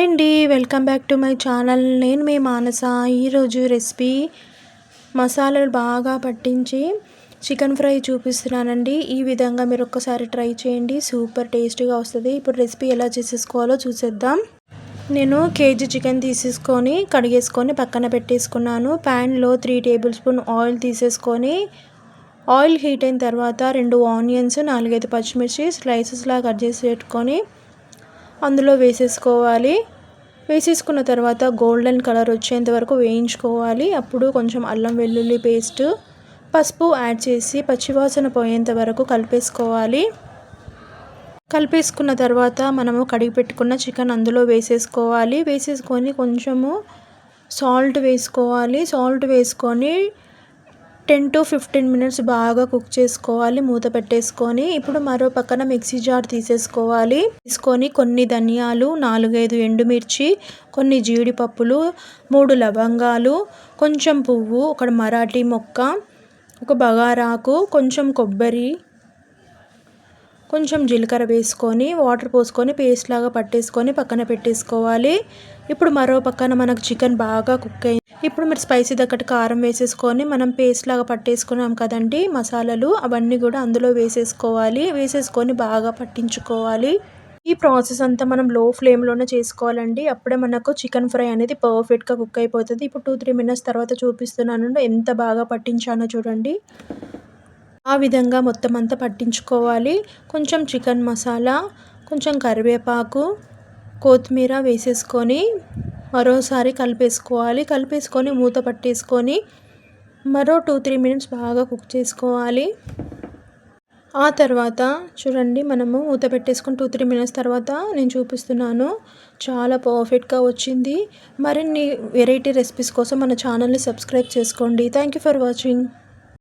Hi అండి welcome back to my channel. నేను మీ మానస. ఈరోజు రెసిపీ మసాలాలు బాగా పట్టించి చికెన్ ఫ్రై చూపిస్తున్నానండి. ఈ విధంగా మీరు ఒక్కసారి ట్రై చేయండి. సూపర్ టేస్టీగా వస్తుంది. ఇప్పుడు రెసిపీ ఎలా చేసేసుకోవాలో చూసేద్దాం. నేను కేజీ చికెన్ తీసేసుకొని కడిగేసుకొని పక్కన పెట్టేసుకున్నాను. ప్యాన్లో త్రీ టేబుల్ స్పూన్ ఆయిల్ తీసేసుకొని ఆయిల్ హీట్ అయిన తర్వాత రెండు ఆనియన్స్ నాలుగైదు పచ్చిమిర్చి స్లైసెస్లా కట్ చేసి పెట్టుకొని అందులో వేసేసుకోవాలి. వేసేసుకున్న తర్వాత గోల్డెన్ కలర్ వచ్చేంత వరకు వేయించుకోవాలి. అప్పుడు కొంచెం అల్లం వెల్లుల్లి పేస్ట్ పసుపు యాడ్ చేసి పచ్చివాసన పోయేంత వరకు కలిపేసుకోవాలి. కలిపేసుకున్న తర్వాత మనము కడిగి పెట్టుకున్న చికెన్ అందులో వేసేసుకోవాలి. వేసేసుకొని కొంచెము సాల్ట్ వేసుకోవాలి. సాల్ట్ వేసుకొని టెన్ టు ఫిఫ్టీన్ మినిట్స్ బాగా కుక్ చేసుకోవాలి మూత పెట్టేసుకొని. ఇప్పుడు మరో పక్కన మిక్సీ జార్ తీసేసుకోవాలి. తీసుకొని కొన్ని ధనియాలు నాలుగైదు ఎండుమిర్చి కొన్ని జీడిపప్పులు మూడు లవంగాలు కొంచెం పువ్వు ఒక మరాఠీ మొక్క ఒక బగారాకు కొంచెం కొబ్బరి కొంచెం జీలకర్ర వేసుకొని వాటర్ పోసుకొని పేస్ట్ లాగా పట్టేసుకొని పక్కన పెట్టేసుకోవాలి. ఇప్పుడు మరో పక్కన మనకు చికెన్ బాగా కుక్ అయింది. ఇప్పుడు మీరు స్పైసీ తగ్గట్టు కారం వేసేసుకొని మనం పేస్ట్ లాగా పట్టేసుకున్నాం కదండి మసాలాలు అవన్నీ కూడా అందులో వేసేసుకోవాలి. వేసేసుకొని బాగా పట్టించుకోవాలి. ఈ ప్రాసెస్ అంతా మనం లో ఫ్లేమ్లోనే చేసుకోవాలండి. అప్పుడే మనకు చికెన్ ఫ్రై అనేది పర్ఫెక్ట్గా కుక్ అయిపోతుంది. ఇప్పుడు టూ త్రీ మినిట్స్ తర్వాత చూపిస్తున్నాను ఎంత బాగా పట్టించానో చూడండి. ఆ విధంగా మొత్తం అంతా పట్టించుకోవాలి. కొంచెం చికెన్ మసాలా కొంచెం కరివేపాకు కొత్తిమీర వేసేసుకొని మరోసారి కలిపేసుకోవాలి. కలిపేసుకొని మూత పట్టేసుకొని మరో టూ త్రీ మినిట్స్ బాగా కుక్ చేసుకోవాలి. ఆ తర్వాత చూడండి మనము మూత పెట్టేసుకొని టూ త్రీ మినిట్స్ తర్వాత నేను చూపిస్తున్నాను. చాలా పర్ఫెక్ట్గా వచ్చింది. మరిన్ని వెరైటీ రెసిపీస్ కోసం మన ఛానల్ని సబ్స్క్రైబ్ చేసుకోండి. Thank you for watching.